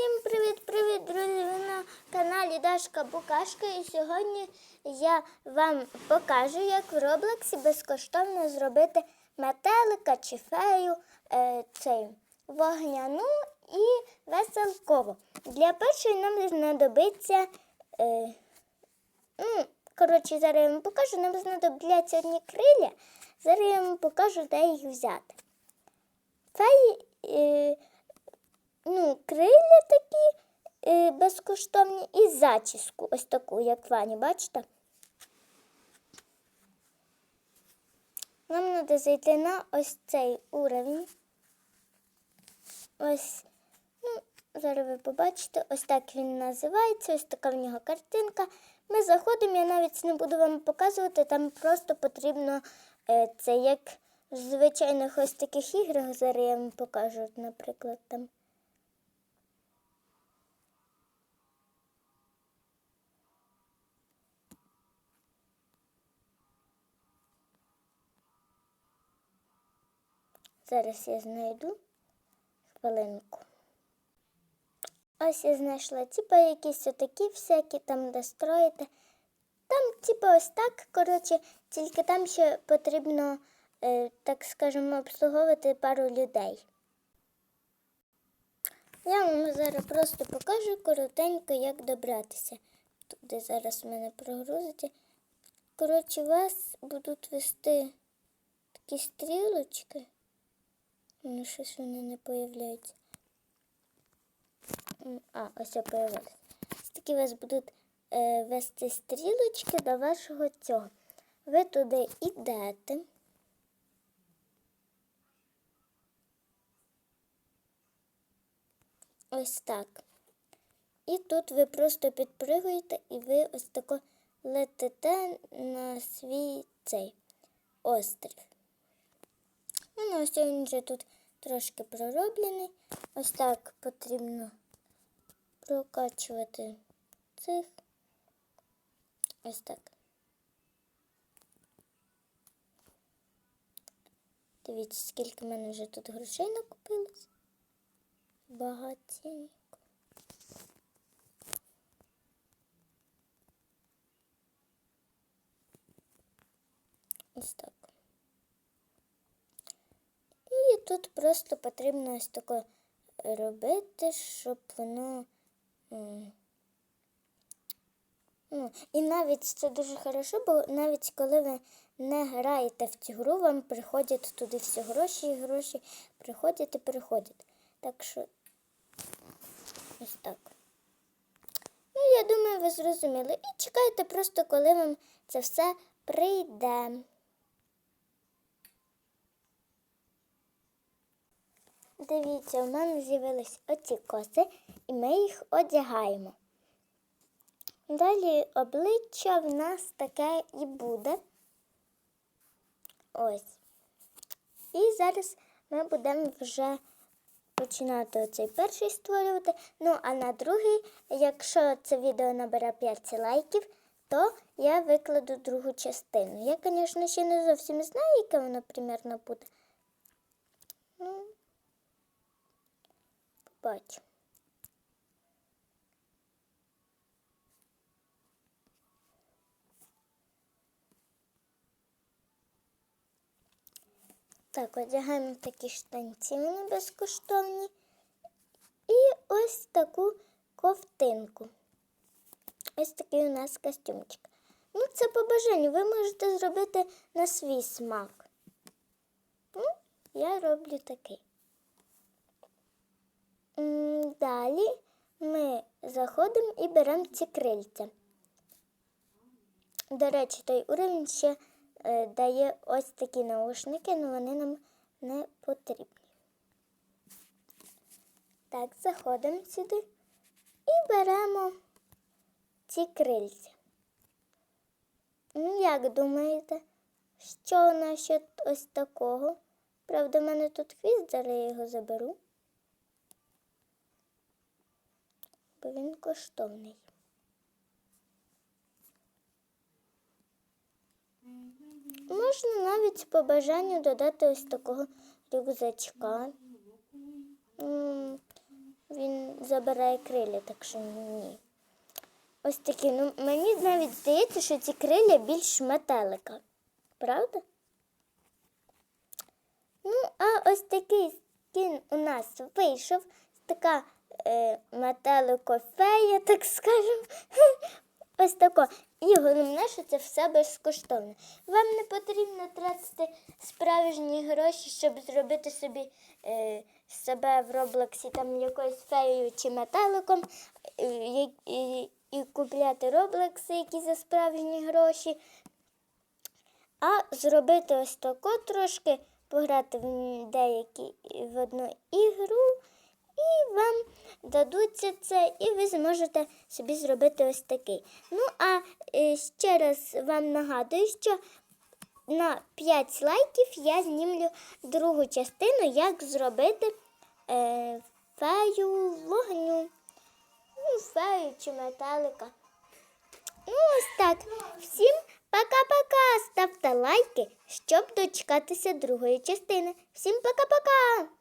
Всім привіт-привіт, друзі! Ви на каналі Дашка Букашка. І сьогодні я вам покажу, як в Роблоксі безкоштовно зробити метелика чи фею е, цей, вогняну і веселкову. Для першої нам знадобиться. Е, ну, коротше, зараз я вам покажу, нам знадобляться одні крилля. Зараз я вам покажу, де їх взяти. Феї. Е, ну, крилля такі е, безкоштовні і зачіску, ось таку, як Вані, бачите? Нам треба зайти на ось цей уровень. Ось, ну, зараз ви побачите, ось так він називається, ось така в нього картинка. Ми заходимо, я навіть не буду вам показувати, там просто потрібно е, це як в звичайних ось таких іграх. Зараз я вам покажу, наприклад, там. Зараз я знайду хвилинку. Ось я знайшла, типа якісь отакі всякі там, де строїти. Там, типа, ось так, коротше, тільки там ще потрібно, е, так скажемо, обслуговувати пару людей. Я вам зараз просто покажу коротенько, як добратися. Туди зараз в мене прогрузиться. Коротше, вас будуть вести такі стрілочки. Ну, щось вони не появляються. А, ось я появилась. Такі вас будуть е, вести стрілочки до вашого цього. Ви туди йдете. Ось так. І тут ви просто підпригуєте і ви ось тако летите на свій цей острів. Ну, ось він вже тут трошки пророблений. Ось так потрібно прокачувати цих. Ось так. Дивіться, скільки в мене вже тут грошей накопилось. Багатенько. Ось так. І тут просто потрібно ось таке робити, щоб воно. Ну, і навіть це дуже хорошо, бо навіть коли ви не граєте в цю гру, вам приходять туди всі гроші і гроші приходять і приходять. Так що ось так. Ну, я думаю, ви зрозуміли. І чекайте просто, коли вам це все прийде. Дивіться, у мене з'явились оці коси, і ми їх одягаємо. Далі обличчя в нас таке і буде. Ось. І зараз ми будемо вже починати оцей перший створювати. Ну, а на другий, якщо це відео набере 5 лайків, то я викладу другу частину. Я, звісно, ще не зовсім знаю, яке воно примерно буде. Ну, побачу. Так, одягаємо такі штанці, вони безкоштовні. І ось таку ковтинку. Ось такий у нас костюмчик. Ну, це по бажанню. Ви можете зробити на свій смак. Ну, я роблю такий. Далі ми заходимо і беремо ці крильця. До речі, той уровень ще е, дає ось такі наушники, але вони нам не потрібні. Так, заходимо сюди і беремо ці крильця. Ну, як думаєте, що насчет ось такого? Правда, в мене тут хвіст, зараз я його заберу. Бо він коштовний. Можна навіть по бажанню додати ось такого рюкзачка. Він забирає крилля, так що ні. Ось такі. Ну, мені навіть здається, що ці крилля більш метелика. Правда? Ну, а ось такий скін у нас вийшов. Така метелико-фея, так скажемо. Ось тако. І головне, що це все безкоштовно. Вам не потрібно тратити справжні гроші, щоб зробити собі е, себе в Роблоксі там якоюсь феєю чи метеликом, е, і, і, і купляти Роблокси, які за справжні гроші. А зробити ось тако трошки, пограти в деякі в одну ігру, і вам дадуться це, і ви зможете собі зробити ось такий. Ну, а е, ще раз вам нагадую, що на 5 лайків я знімлю другу частину, як зробити е, фею вогню. Ну, фею чи метелика. Ну, ось так. Всім пока-пока. Ставте лайки, щоб дочекатися другої частини. Всім пока-пока!